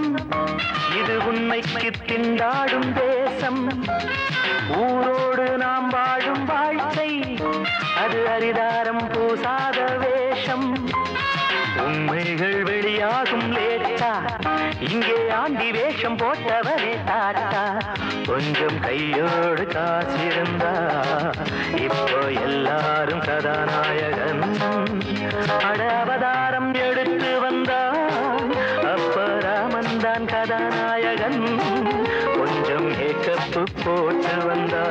தேசம். இது உண்மைக்கு திண்டாடும் தேசம். ஊரோடு நாம் வாழும் வாழ்க்கை அது அரிதாரம் பூசாத வேஷம். உண்மைகள் வெளியாகும் லேட்டா இங்கே ஆண்டி வேஷம் போட்டவரே தாத்தா. கொஞ்சம் கையோடு காசிருந்தா இப்போ எல்லாரும் கதாநாயகன். அட கொஞ்சம் ஏக்கப்பு போட்டு வந்தா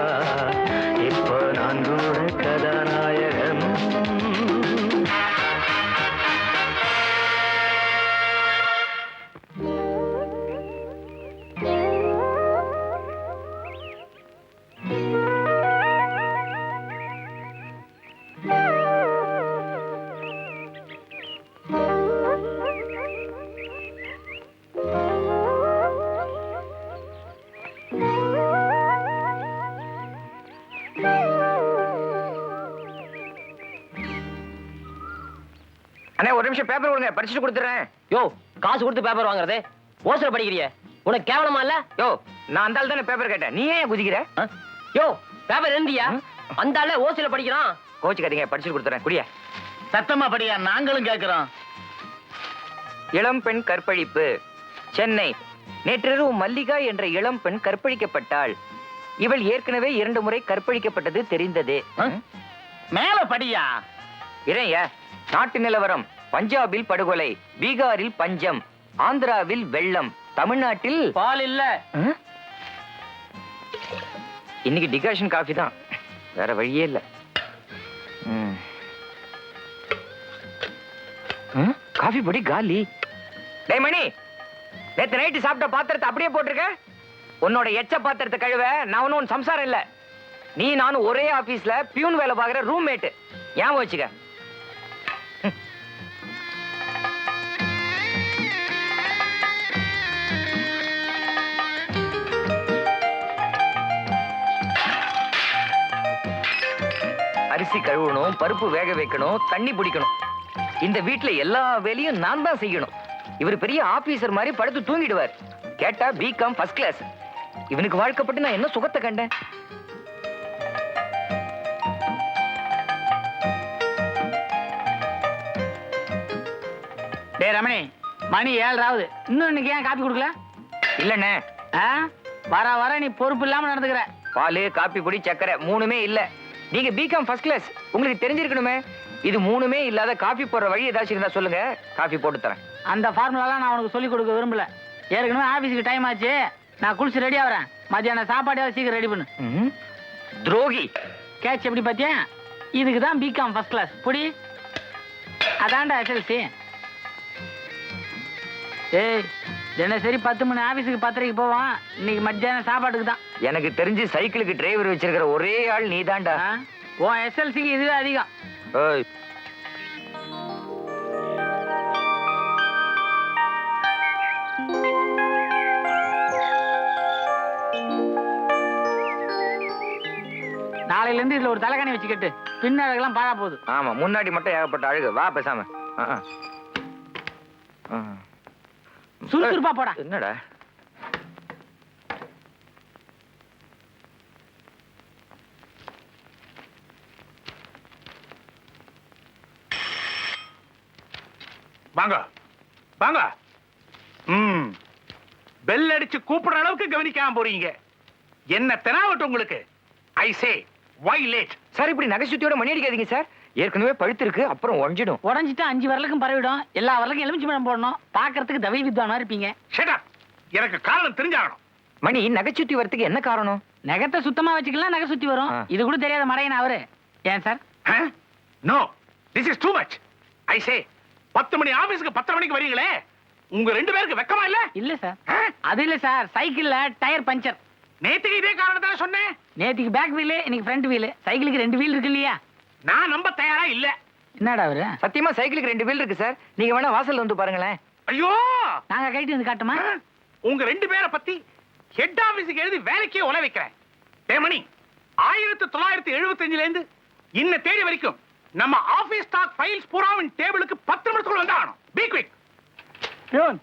நிமிஷம் பேப்பர் கொடுங்க படிச்சுட்டு கொடுத்துறேன். யோ காசு கொடுத்து பேப்பர் வாங்குறது. ஓசர படிக்கிறிய. உனக்கு கேவலமா இல்ல? யோ நான் அந்த தானே பேப்பர் கேட்டேன். நீ ஏன் குதிக்கிற? யோ பேப்பர் எழுந்தியா? அந்த ஆள ஓசில படிக்கிறான். கோச்சுக்காதீங்க படிச்சுட்டு கொடுத்துறேன். குடிய. சத்தமா படியா நாங்களும் கேட்கிறோம் இளம் பெண் கற்பழிப்பு. சென்னை. நேற்றிரவு மல்லிகா என்ற இளம் பெண் கற்பழிக்கப்பட்டாள். இவள் ஏற்கனவே இரண்டு முறை கற்பழிக்கப்பட்டது தெரிந்ததே? மேல படியா? இறைய நாட்டு நிலவரம். பஞ்சாபில் படுகொலை பீகாரில் பஞ்சம் ஆந்திராவில் வெள்ளம் தமிழ்நாட்டில் பால் இல்ல? இன்னைக்கு டிகாஷன் காஃபி தான். வேற வழியே இல்ல? காஃபி பொடி காலி. டேய் மணி நேத்து நைட்டு சாப்பிட்ட பாத்திரத்தை அப்படியே போட்டிருக்க? உன்னோட எச்ச பாத்திரத்தை கழுவ நான் ஒன்னும் சம்சாரம் இல்ல. நீ நானும் ஒரே ஆபீஸ்ல பியூன் வேலை பார்க்குற ரூம்மேட் ஞாபகம் வச்சுக்க அரிசி கழுவணும் பருப்பு வேக வைக்கணும் தண்ணி பிடிக்கணும். இந்த வீட்ல எல்லா வேலையும் நான் தான் செய்யணும். இவர் பெரிய ஆபீசர் மாதிரி படுத்து தூங்கிடுவார். கேட்டா பிகாம் ஃபர்ஸ்ட் கிளாஸ் இவனுக்கு வாழ்க்கப்பட்டு நான் என்ன சுகத்தை கண்டேன்? டேய் ரமணி மணி ஏழராவது இன்னும் இன்னைக்கு ஏன் காப்பி கொடுக்கல? இல்லண்ணே? வர வர நீ பொறுப்பு இல்லாம நடந்துக்கிற. பால் காப்பி பொடி சக்கரை மூணுமே இல்ல. நீங்க பிகாம் ஃபர்ஸ்ட் கிளாஸ் உங்களுக்கு தெரிஞ்சிருக்கணுமே? இது மூணுமே இல்லாத காபி போடுற வழி ஏதாச்சும் இருந்தா சொல்லுங்க. காபி போட்டு தரேன். அந்த ஃபார்முலாலாம் நான் உனக்கு சொல்லி கொடுக்க விரும்பல. ஏற்கனவே ஆபீஸுக்கு டைம் ஆச்சு. நான் குளிச்சு ரெடி ஆகிறேன் மத்தியானம் சாப்பாடையாவது சீக்கிரம் ரெடி பண்ணு. துரோகி. கேட்ச் எப்படி பார்த்தியா இதுக்கு தான் பிகாம் ஃபர்ஸ்ட் கிளாஸ் புடி. அதான்டா எஸ்எல்சி ஏய் தினசரி பத்து மணி ஆபீஸுக்கு பத்தரைக்கு போவான். இன்னைக்கு மத்தியானம் சாப்பாட்டுக்கு தான். எனக்கு தெரிஞ்சு சைக்கிளுக்கு டிரைவர் வச்சிருக்கிற ஒரே ஆள் நீதான்டா. ஆ? உன் எஸ்எல்சிக்கு இதுவே அதிகம். ஏய். நாளையில இருந்து இதுல ஒரு தலைகாணி வச்சுக்கிட்டு பின்னழகெல்லாம் பாழா போகுது. ஆமா முன்னாடி மட்டும் ஏகப்பட்ட அழகு. வா பேசாம. ஆ, ஆ. சுறுசுறுப்பா போடா. என்னடா? வாங்க. வாங்க. ம். பெல் அடிச்சு கூப்பிடுற அளவுக்கு கவனிக்காம போறீங்க. என்ன தெனாவட்டும் உங்களுக்கு? ஐ சே வை லேட் சார் இப்படி நகைச்சுத்தியோட மணி அடிக்காதீங்க சார். ஏற்கனவே பழுத்து இருக்கு அப்புறம் உடஞ்சிடும். உடஞ்சிட்டு அஞ்சு வரலுக்கும் பரவிடும். எல்லா வரலுக்கும் எலுமிச்சி பழம் போடணும். பாக்குறதுக்கு தவி வித்வானா இருப்பீங்க. ஷட் அப் எனக்கு காரணம் தெரிஞ்சாகணும். மணி நகைச்சுத்தி வரத்துக்கு என்ன காரணம்? நகத்தை சுத்தமா வச்சுக்கலாம் நகை சுத்தி வரும். இது கூட தெரியாத மடையன் அவரு. ஏன் sir? No this is too much I say பத்து மணி ஆபீஸ்க்கு பத்தரை மணிக்கு வரீங்களே? உங்க ரெண்டு பேருக்கு வெக்கமா இல்ல? இல்ல சார்? அது இல்ல சார். சைக்கிள்ல டயர் பஞ்சர். நேத்துக்கு இதே காரணத்தால சொன்னேன். நேத்திக்கு பேக் வீலு இன்னைக்கு ஃப்ரண்ட் வீலு சைக்கிளுக்கு ரெண்டு வீல் இருக்கு இல்லையா? நான் நம்ப தயாரா இல்ல. என்னடா அவரு? சத்தியமா சைக்கிளுக்கு ரெண்டு வீல் இருக்கு சார். நீங்க வேணா வாசல்ல வந்து பாருங்களேன். ஐயோ! நாங்க கைட்டு வந்து காட்டுமா? உங்க ரெண்டு பேரை பத்தி ஹெட் ஆபீஸுக்கு எழுதி வேலைக்கே உல வைக்கிறேன். தேமணி ஆயிரத்தி தொள்ளாயிரத்தி எழுபத்தஞ்சுல இருந்து இன்ன தேதி வரைக்கும் நம்ம ஆபீஸ் ஸ்டாக் ஃபைல்ஸ் பூராவின் டேபிளுக்கு பத்து நிமிஷத்துக்குள்ள வந்தாகணும். பி குவிக் பியூன்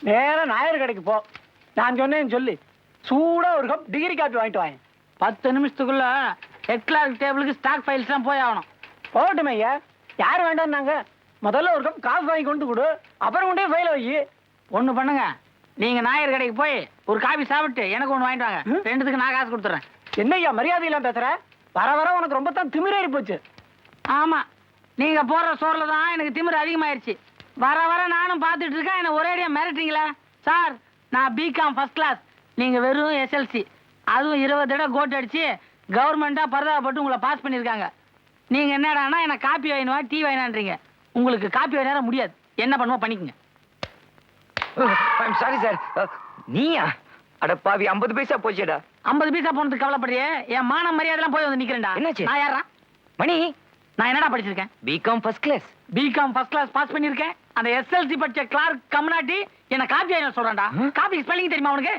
நேரா நாயர் கடைக்கு போ. நான் சொன்னேன்னு சொல்லி. சூடா ஒரு கப் டிகிரி காப்பி வாங்கிட்டு வாங்க பத்து நிமிஷத்துக்குள்ள ஹெட் கிளார்க் டேபிளுக்கு ஸ்டாக் ஃபைல்ஸ் எல்லாம் போய் ஆகணும். போகட்டுமே ஐயா. யார் வேண்டாம்னாங்க? முதல்ல ஒரு கப் காஃபி வாங்கி கொண்டு கொடு. அப்புறம் கொண்டே ஃபைல வை. ஒண்ணு பண்ணுங்க. நீங்க நாயர் கடைக்கு போய் ஒரு காபி சாப்பிட்டு எனக்கு ஒண்ணு வாங்கிட்டு வாங்க? ரெண்டுத்துக்கு நான் காசு கொடுத்துறேன். என்ன ஐயா மரியாதை இல்லாம பேசுற? வர வர உனக்கு ரொம்ப தான் திமிரேறி போச்சு. ஆமா. நீங்க போடுற சோறுல தான் எனக்கு திமிரு அதிகமாயிருச்சு. வர வர நானும் பார்த்துட்டு இருக்கேன். என்ன ஒரேடியா மிரட்டுறீங்களே? சார் நான் பிகாம் ஃபர்ஸ்ட் கிளாஸ் நீங்க வெறும் எஸ்எல்சி அதுவும் இருபது தடவை கோட் அடிச்சு கவர்மெண்டா பரதாபப்பட்டு உங்களை பாஸ் பண்ணியிருக்காங்க. நீங்க என்னடான்னா என்ன காப்பி வாங்கினுவா டீ வாங்கினான்றீங்க. உங்களுக்கு காப்பி வாங்கினா முடியாது. என்ன பண்ணுவோம் பண்ணிக்கங்க. சாரி சார் நீயா? அட பாவி ஐம்பது பைசா போச்சுடா. ஐம்பது பைசா போனதுக்கு கவலைப்படுறியே? என் மான மரியாதைலாம் போய் வந்து நிக்கிறேன்டா. என்னாச்சு? நான் யாரா மணி? நான் என்னடா படிச்சிருக்கேன்? BCom first class BCom first class pass பண்ணிருக்கேன் அந்த எஸ்எல்சி படிச்ச கிளார்க் கம்னாட்டி என்ன காப்பி ஆயிரம் சொல்றான்டா. காப்பி ஸ்பெல்லிங் தெரியுமா அவனுக்கு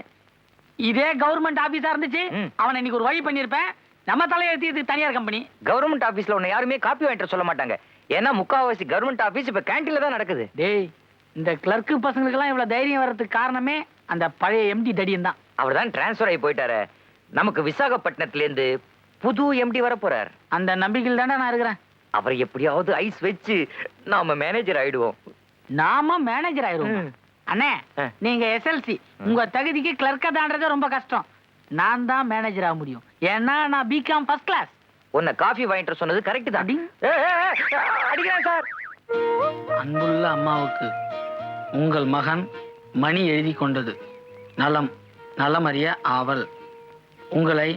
இதே கவர்மெண்ட் ஆபீஸா இருந்துச்சு. அவனை இன்னைக்கு ஒரு வழி பண்ணிருப்பேன் நம்ம தலையெழுத்தி இது தனியார் கம்பெனி கவர்மெண்ட் ஆபீஸ்ல உன்னை யாருமே காப்பி வாங்கிட்டு சொல்ல மாட்டாங்க. ஏன்னா முக்காவாசி கவர்மெண்ட் ஆபீஸ் இப்ப கேண்டீன்ல தான் நடக்குது. டேய் இந்த கிளர்க்கு பசங்களுக்கெல்லாம் இவ்வளவு தைரியம் வர்றதுக்கு காரணமே அந்த பழைய எம்டி தடியன் தான். அவர் தான் டிரான்ஸ்ஃபர் ஆகி போயிட்டாரு. நமக்கு விசாகப்பட்டினத்துல இருந்து புது எம்டி வர போறார். அந்த நம்பிக்கையில் தான்டா நான் இருக்கிறேன். அவரை எப்படியாவது ஐஸ் வச்சு நாம மேனேஜர் ஆயிடுவோம். நாம மேனேஜர் ஆயிருவோம் ம். அண்ணே. நீங்க எஸ்எல்சி உங்க தகுதிக்கு கிளர்க்கா தாண்டது ரொம்ப கஷ்டம். நான் தான் மேனேஜர் ஆக முடியும். ஏன்னா நான் பிகாம் ஃபர்ஸ்ட் கிளாஸ் உன்னை காஃபி வாங்கிட்டு சொன்னது கரெக்ட் தான். அடிக்கிறேன் சார். அன்புள்ள அம்மாவுக்கு உங்கள் மகன் மணி எழுதி கொண்டது. நலம் நலமறிய ஆவல். உங்களை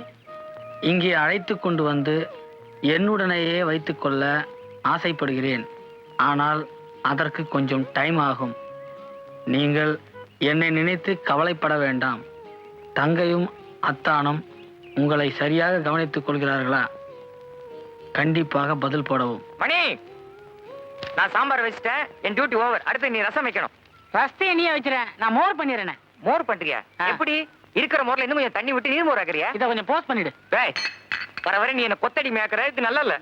இங்கே அழைத்து கொண்டு வந்து என்னுடனேயே வைத்துக்கொள்ள ஆசைப்படுகிறேன். ஆனால் அதற்கு கொஞ்சம் டைம் ஆகும். நீங்கள் என்னை நினைத்து கவலைப்பட வேண்டாம். தங்கையும் அத்தானும் உங்களை சரியாக கவனித்துக் கொள்கிறார்களா? கண்டிப்பாக பதில் போடவும். மணி நான் சாம்பார் வச்சிட்டேன். என் டியூட்டி ஓவர் அடுத்து நீ ரசம் வைக்கணும். ஃபர்ஸ்ட் நீயே வச்சிரேன் நான் மோர் பண்ணிடுறேன் மோர் பண்றியா. எப்படி? இருக்கிற மோர்ல இன்னும் கொஞ்சம் தண்ணி விட்டு நீர் மோர் ஆக்குறியா? இதை கொஞ்சம் போஸ்ட் பண்ணிடு. டேய் வர வர நீ என்ன கொத்தடி மேய்க்கிற. இது நல்லா இல்ல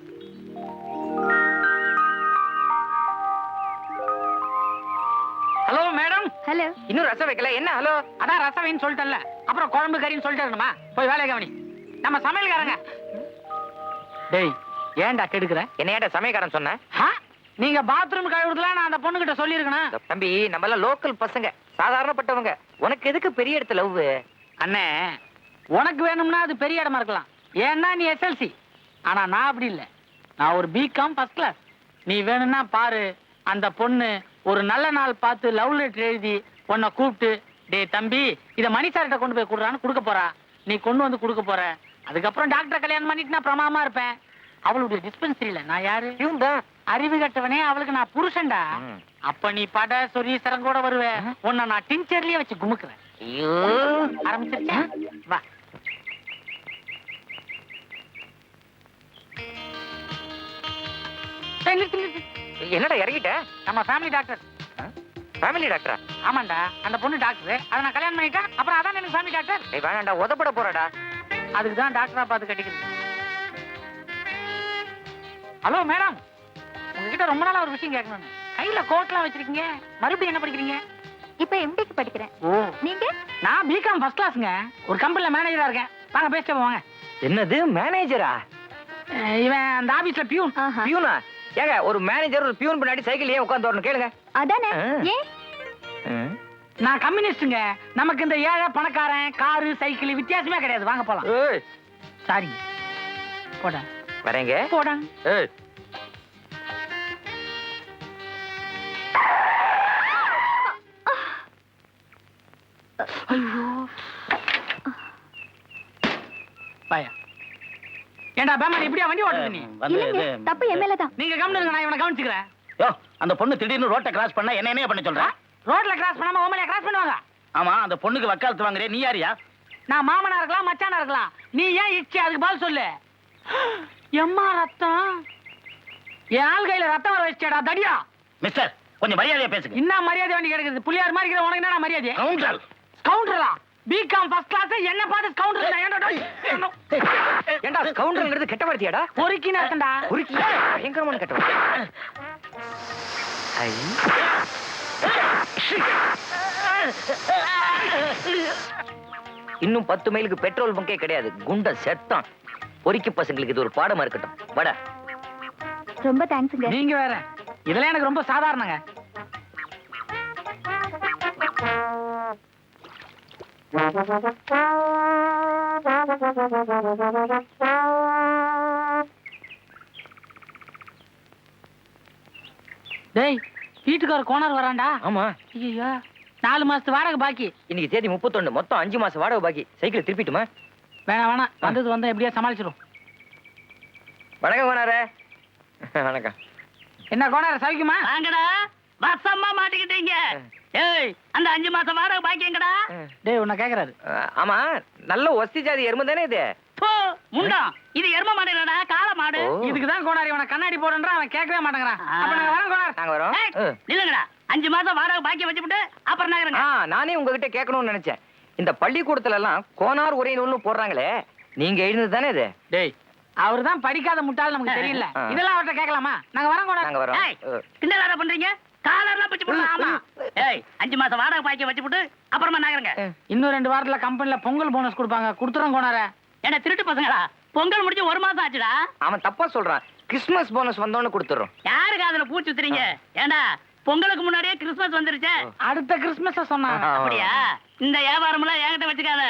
ஹலோ மேடம் ஹலோ இன்னும் ரசம் வைக்கல. என்ன ஹலோ அதான் ரசவைன்னு சொல்லிட்டேன்ல. அப்புறம் குழம்பு கறின்னு சொல்லிட்டு இருக்கணுமா போய் வேலையை கவனி. நம்ம சமையல்காரங்க. டேய் ஏன்டா கெடுக்கிற? என்ன ஏன்டா சமயக்காரன் சொன்ன? ஆ? நீங்க பாத்ரூம் கழுவுறதுலாம் நான் அந்த பொண்ணு கிட்ட சொல்லியிருக்கணும் தம்பி நம்ம எல்லாம் லோக்கல் பசங்க. சாதாரணப்பட்டவங்க. உனக்கு எதுக்கு பெரிய இடத்துல லவ் அண்ணே உனக்கு வேணும்னா அது பெரிய இடமா இருக்கலாம். ஏன்னா நீ எஸ்எல்சி ஆனா நான் அப்படி இல்லை. நான் ஒரு பிகாம் ஃபர்ஸ்ட் கிளாஸ் நீ வேணும்னா பாரு அந்த பொண்ணு ஒரு நல்ல நாள் பார்த்து லவ் லெட்டர் எழுதி உன்னை கூப்பிட்டு டேய் தம்பி இதை மணி சார்கிட்ட கொண்டு போய் கொடுறான்னு கொடுக்க போறா. நீ கொண்டு வந்து கொடுக்க போற. அதுக்கப்புறம் டாக்டரை கல்யாணம் பண்ணிட்டு நான் பிரமாமா இருப்பேன். அவளுடைய டிஸ்பென்சரியில நான் யாரு? தான் அறிவு கட்டவனே அவளுக்கு நான் புருஷன்டா. அப்ப நீ பட சொரீசரம் கூட வருவேன் உன்னை நான் டின்ச்சர்லயே வச்சு குமுக்குறேன் ஐயோ. வா. நிறுத்து, நிறுத்து. என்னடா இறங்கிட்ட? நம்ம ஃபேமிலி டாக்டர் ஃபேமிலி டாக்டரா ஆமாண்டா. அந்த பொண்ணு டாக்டர் அதை நான் கல்யாணம் பண்ணிட்டேன் அப்புறம் அதான் எனக்கு ஃபேமிலி டாக்டர் ஏய் வேணாண்டா உதப்பட போறடா. அதுக்கு தான் டாக்டரா பார்த்து கட்டிக்கிறது ஹலோ மேடம் உங்ககிட்ட ரொம்ப நாளா ஒரு விஷயம் கேட்கணும்னு. கையில கோட்லாம் வச்சிருக்கீங்க. மறுபடியும் என்ன படிக்கிறீங்க? இப்ப எம்டிக்கு படிக்கிறேன். ஓ. நீங்க? நான் பிகாம் ஃபர்ஸ்ட் கிளாஸ்ங்க ஒரு கம்பெனில மேனேஜரா இருக்கேன். வாங்க பேசிட்டு வாங்க. என்னது மேனேஜரா இவன் அந்த ஆபீஸ்ல பியூன். ஆஹா. பியூனா? ஏங்க ஒரு மேனேஜர் ஒரு பியூன் பின்னாடி சைக்கிள் ஏன் உட்காந்து வரணும்? கேளுங்க. அதானே. ஏன். நான் கம்யூனிஸ்டுங்க நமக்கு இந்த ஏழை பணக்காரன் காரு சைக்கிள் வித்தியாசமே கிடையாது. வாங்க போலாம். சாரிங்க போடா. வரேங்க. போடா. ஏய். பாயா ஏண்டா பேமன் இப்படியா வண்டி ஓட்டுது நீ? வந்து இல்லைங்க தப்பு என் மேலதான். நீங்க கவனிருங்க நான் இவனை கவனிச்சுக்கிறேன். யோ அந்த பொண்ணு திடீர்னு ரோட்டை கிராஸ் பண்ணா என்ன என்ன பண்ண சொல்ற? ரோட்ல கிராஸ் பண்ணாம ஓமலையா கிராஸ் பண்ணுவாங்க? ஆமா அந்த பொண்ணுக்கு வக்காலத்து வாங்குறே நீ யாரியா? நான் மாமனா இருக்கலாம் மச்சானா இருக்கலாம். நீ ஏன் இச்சி அதுக்கு பதில் சொல்லு. எம்மா ரத்தம்? என் ஆள் கையில ரத்தம் வர வச்சேடா தடியா? மிஸ்டர் கொஞ்சம் மரியாதையா பேசுங்க. என்ன மரியாதை வண்டி கிடைக்குது? புள்ளியார் மாதிரி இருக்கிற உனக்கு என்ன மரியாதை? கவுண்டர் கவுண்டரா பிகாம் ஃபர்ஸ்ட் கிளாஸ் என்ன பார்த்து கவுண்டர் கவுண்டர்ங்கிறது கெட்ட வார்த்தையாடா பொறுக்கி நடக்கண்டா உருக்கி பயங்கரமான கெட்ட வார்த்தை ஐ இன்னும் பத்து மைலுக்கு பெட்ரோல் பங்கே கிடையாது. குண்ட செத்தான். பொறிக்கு பசங்களுக்கு இது ஒரு பாடமா இருக்கட்டும். வட. ரொம்ப தேங்க்ஸுங்க. நீங்க வேற. இதெல்லாம் எனக்கு ரொம்ப சாதாரணங்க. டேய் வீட்டுக்கார கோணர் வரான்டா. ஆமா. ஐயோ நாலு மாசத்து வாடகை பாக்கி. இன்னைக்கு தேதி முப்பத்தொன்னு மொத்தம் அஞ்சு மாசம் வாடகை பாக்கி. சைக்கிள் திருப்பிட்டுமா? வேணாம் வேணாம். வந்தது வந்தா எப்படியா சமாளிச்சிடும் வணக்கம் கோனாரே வணக்கம். என்ன கோணர் சவிக்குமா? வாங்கடா. வசமா மாட்டிக்கிட்டீங்க. ஏய் அந்த அஞ்சு மாசம் வாடகை பாக்கியங்கடா டேய் உன்னை கேக்குறாரு. ஆமா நல்ல ஒஸ்தி ஜாதி எருமை தானே இது? போ முண்டம் இது எரும மாடுலடா காளை மாடு. இதுக்கு தான் கோனார் இவனை கண்ணாடி போடுன்றான் அவன் கேட்கவே மாட்டேங்கிறான். அப்ப நாங்க வரோம் கோனார் நாங்க வரோம். நில்லுங்கடா. அஞ்சு மாசம் வாடகை பாக்கி வச்சுட்டு அப்புறம் ஆ நகருங்க நானே உங்ககிட்ட கேட்கணும்னு நினைச்சேன். இந்த பள்ளிக்கூடத்துல எல்லாம் கோனார் உரை நூல்னு போடுறாங்களே நீங்க எழுந்தது தானே இது? டேய் அவர் தான் படிக்காத முட்டாள் நமக்கு தெரியல. இதெல்லாம் அவர்ட்ட கேட்கலாமா? நாங்க வரோம் கோனார் நாங்க வரோம். கிண்டலாடா பண்றீங்க? காலர்லாம் பிச்சு போடலாம் ஆமா. ஏய் அஞ்சு மாசம் வாடகை பாக்கி வச்சுட்டு அப்புறமா நகருங்க. இன்னும் ரெண்டு வாரத்துல கம்பெனில பொங்கல் போனஸ் கொடுப்பாங்க. கொடுத்துறோம் கோனார. என்ன திருட்டு பசங்களா? பொங்கல் முடிஞ்சு ஒரு மாசம் ஆச்சுடா. அவன் தப்பா சொல்றான். கிறிஸ்மஸ் போனஸ் வந்தோன்னு கொடுத்துறோம். யாருக்கு அதுல பூச்சி சுத்துறீங்க? ஏண்டா பொங்கலுக்கு முன்னாடியே கிறிஸ்மஸ் வந்துருச்சே? அடுத்த கிறிஸ்மஸ் சொன்னாங்க அப்படியா? இந்த வியாபாரம் எல்லாம் என்கிட்ட வச்சுக்காத.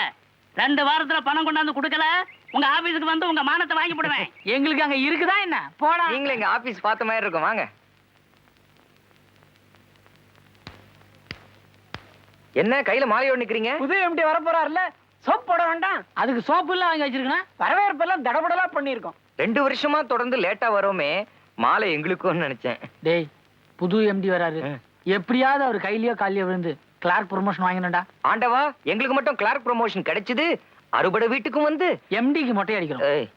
ரெண்டு வாரத்துல பணம் கொண்டாந்து கொடுக்கல. உங்க ஆபீஸுக்கு வந்து உங்க மானத்தை வாங்கி போடுவேன். எங்களுக்கு அங்க இருக்குதா என்ன? போடா நீங்களும் எங்க ஆபீஸ் பார்த்த மாதிரி இருக்கும். வாங்க. என்ன கையில மாலையோட நிக்கிறீங்க? புது எம்டி வர போறாருல சோப் போட வேண்டாம். அதுக்கு சோப்பு எல்லாம் வாங்கி வச்சிருக்கணும். வரவேற்பெல்லாம் தடபடலா பண்ணியிருக்கோம். ரெண்டு வருஷமா தொடர்ந்து லேட்டா வரோமே. மாலை எங்களுக்கும் நினைச்சேன். டேய் புது எம்டி வராரு. எப்படியாவது அவர் கையிலயோ காலிலயோ விழுந்து கிளார்க் ப்ரொமோஷன் வாங்கினடா ஆண்டவா எங்களுக்கு மட்டும் கிளார்க் ப்ரமோஷன் கிடைச்சது. அறுபடை வீட்டுக்கும் வந்து. எம்டிக்கு மொட்டை அடிக்கிறோம்.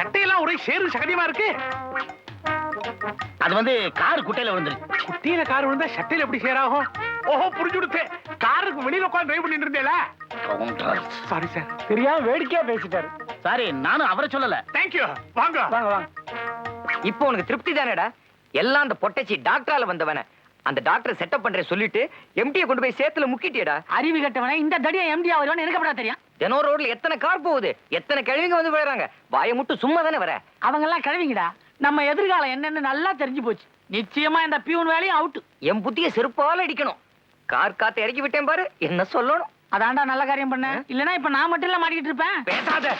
சட்டையெல்லாம் ஒரே சேரு சகதியமா இருக்கு? அது வந்து கார் குட்டையில விழுந்துருச்சு குட்டியில கார் விழுந்தா சட்டையில எப்படி சேராகும் ஓஹோ புரிஞ்சு கொடுத்து காருக்கு வெளியில உட்கார்ந்து டிரைவ் பண்ணிட்டு இருந்தேல? சாரி சார் தெரியாம வேடிக்கையா பேசிட்டாரு. சாரி நானும் அவரை சொல்லல. தேங்க்யூ வாங்க. வாங்க வாங்க. இப்போ உனக்கு திருப்தி தானேடா? எல்லாம் அந்த பொட்டச்சி டாக்டரால வந்தவன. அந்த டாக்டர் செட்டப் பண்றேன் சொல்லிட்டு எம்டியை கொண்டு போய் சேத்துல முக்கிட்டியடா? அறிவு கட்டவனே இந்த தடியா எம்டி ஆவருவான்னு எனக்கு தெரியும்? தினம் ரோட்ல எத்தனை கார் போகுது? எத்தனை கிழவிங்க வந்து விழுறாங்க வாயை மட்டும் சும்மா தானே வர? அவங்க எல்லாம் கிழவிங்கடா. நம்ம எதிர்காலம் என்னன்னு நல்லா தெரிஞ்சு போச்சு. நிச்சயமா இந்த பியூன் வேலையும் அவுட் என் புத்திய செருப்பால அடிக்கணும். கார் காத்த இறக்கி விட்டேன் பாரு என்ன சொல்லணும்? அதான்டா நல்ல காரியம் பண்ண. இல்லனா இப்ப நான் மட்டும் இல்ல மாட்டிக்கிட்டு இருப்பேன். பேசாத.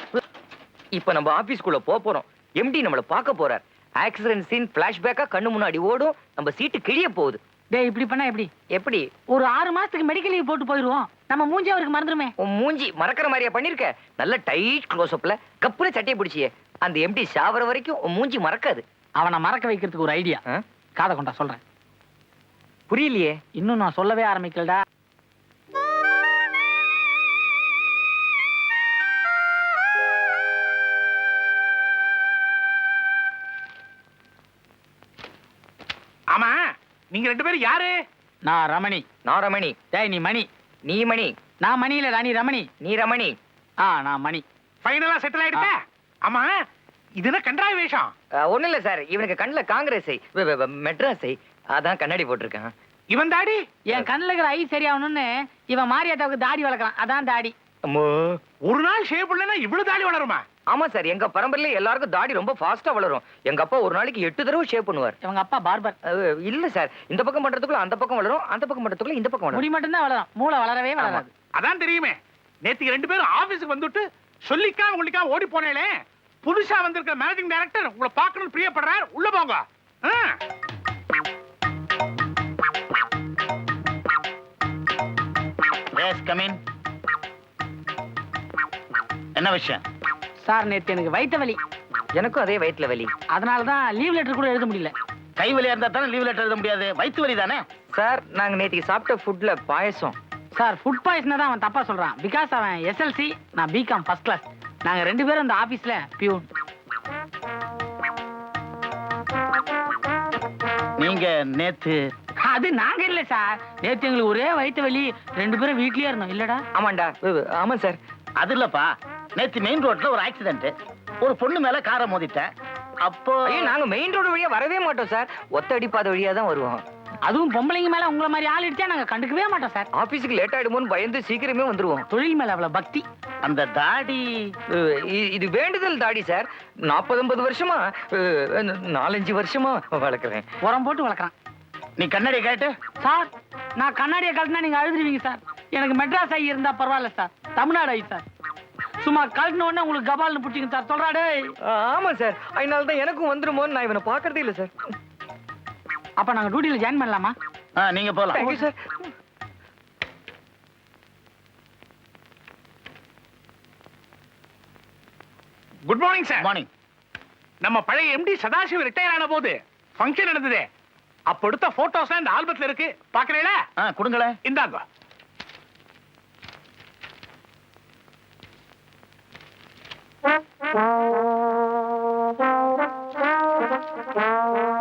இப்ப நம்ம ஆபீஸ்க்குள்ள போறோம். எம்டி நம்மள பார்க்க போறார். ஆக்சிடென்ட் சீன் பிளாஷ்பேக்கா கண்ணு முன்னாடி ஓடும். நம்ம சீட்டு கிழிய போகுது. டேய் இப்படி பண்ணா எப்படி? எப்படி? ஒரு ஆறு மாசத்துக்கு மெடிக்கல் லீவ் போட்டு போயிருவோம். நம்ம மூஞ்சி அவருக்கு மறந்துருமே. உன் மூஞ்சி மறக்கிற மாதிரியா பண்ணிருக்க? நல்ல டைட் க்ளோஸ்அப்ல கப்புல சட்டையை பிடிச்சியே. அந்த எம்டி சாவர வரைக்கும் உன் மூஞ்சி மறக்காது. அவனை மறக்க வைக்கிறதுக்கு ஒரு ஐடியா? காதை கொண்டா சொல்றேன். புரியலையே? இன்னும் நான் சொல்லவே ஆரம்பிக்கலடா. ஆமா நீங்க ரெண்டு பேரும் யாரு? நான் ரமணி. நான் ரமணி. டேய் நீ மணி. நீ மணி. நான் மணி இல்லடா நீ ரமணி. நீ ரமணி. ஆ நான் மணி. ஃபைனலா செட்டில் ஆயிடுச்சா ஆமா இது என்ன கன்றாய் வேஷம். அஹ், ஒண்ணும் இல்ல சார். இவனுக்கு கண்ணுல காங்கிரஸை மெட்ராஸை அதான் கண்ணாடி போட்டிருக்கான். இவன் தாடி? என் கண்ணுல இருக்கிற ஐ சரியாகணும்னு இவன் மாரியாத்தாவுக்கு தாடி வளர்க்குறான். அதான் தாடி. அம்மோ. ஒரு நாள் ஷேவ் பண்ணலன்னா இவ்வளவு தாடி வளருமா? ஆமா சார் எங்க பரம்பரையில எல்லாருக்கும் தாடி ரொம்ப ஃபாஸ்டா வளரும். எங்க அப்பா ஒரு நாளைக்கு எட்டு தடவை ஷேப் பண்ணுவார். இவங்க அப்பா பார்பர் அஹ், இல்ல சார் இந்த பக்கம் பண்றதுக்குள்ள அந்த பக்கம் வளரும் அந்த பக்கம் பண்றதுக்குள்ள இந்த பக்கம் வளரும். முடி மட்டும்தான் வளரும். மூளை வளரவே வளராது. அதான் தெரியுமே. நேத்துக்கு ரெண்டு பேரும் ஆபீஸ்க்கு வந்துட்டு சொல்லிக்காம உங்களுக்காம ஓடி போனேலே புதுசா வந்திருக்க மேனேஜிங் டைரக்டர் உங்களை பார்க்கணும்னு பிரியப்படுறார். உள்ள போங்க. ஆ. எஸ் கமின் என்ன விஷயம்? சார் நேத்து எனக்கு வயித்த வலி. எனக்கும் அதே வயிற்றுல வலி. அதனால தான் லீவ் லெட்டர் கூட எழுத முடியல. கை வலியா இருந்தா தானே லீவ் லெட்டர் எழுத முடியாது? வயிற்று வலி தானே? சார் நாங்க நேத்திக்கு சாப்பிட்ட ஃபுட்ல பாயசம். சார் ஃபுட் பாய்சனை தான் அவன் தப்பா சொல்றான். பிகாஸ் அவன் எஸ்எல்சி நான் பிகாம் ஃபர்ஸ்ட் கிளாஸ் நாங்க ரெண்டு பேரும் இந்த ஆபீஸ்ல பியூன் நீங்க நேத்து அது நாங்க இல்ல சார். நேத்து எங்களுக்கு ஒரே வயித்த வலி ரெண்டு பேரும் வீட்லயே இருந்தோம். இல்லடா. ஆமாண்டா. ஆமா சார். அது இல்லப்பா. நேத்து மெயின் ரோட்ல ஒரு ஆக்சிடென்ட் ஒரு பொண்ணு மேல காரை மோதிட்டேன். அப்போ நாங்க மெயின் ரோடு வழியா வரவே மாட்டோம் சார் ஒத்த அடிப்பாத வழியா தான் வருவோம். அதுவும் பொம்பளைங்க மேல உங்கள மாதிரி ஆள் இடிச்சா நாங்க கண்டுக்கவே மாட்டோம் சார் ஆபீஸுக்கு லேட் ஆயிடுமோன்னு பயந்து சீக்கிரமே வந்துருவோம். தொழில் மேல அவ்வளவு பக்தி. அந்த தாடி இது வேண்டுதல் தாடி சார் நாற்பது ஐம்பது வருஷமா நாலஞ்சு வருஷமா வளர்க்குறேன். உரம் போட்டு வளர்க்குறான். நீ கண்ணாடி கேட்டு சார் நான் கண்ணாடியை கழட்டினா நீங்க அழுதுருவீங்க சார் எனக்கு மெட்ராஸ் ஐ இருந்தா பரவாயில்ல சார் தமிழ்நாடு ஐ சார் சும்மா கழட்டின உடனே உங்களுக்கு கபால்னு பிடிச்சிங்க சார். சொல்றாடே ஆமா சார். அதனால தான் எனக்கும் வந்துருமோன்னு நான் இவனை பார்க்கறதே இல்லை சார். அப்ப நாங்க டியூட்டில ஜாயின் பண்ணலாமா? ஆ, நீங்க போலாம். Sir good morning sir morning நம்ம பழைய எம்டி சதாசிவம் ரிட்டையர் ஆன போது ஃபங்க்ஷன் நடந்ததே. அப்ப எடுத்த போட்டோஸ் இந்த ஆல்பத்துல இருக்கு. பாக்குறீங்களா கொடுங்களேன். இந்தாங்க. Thank you.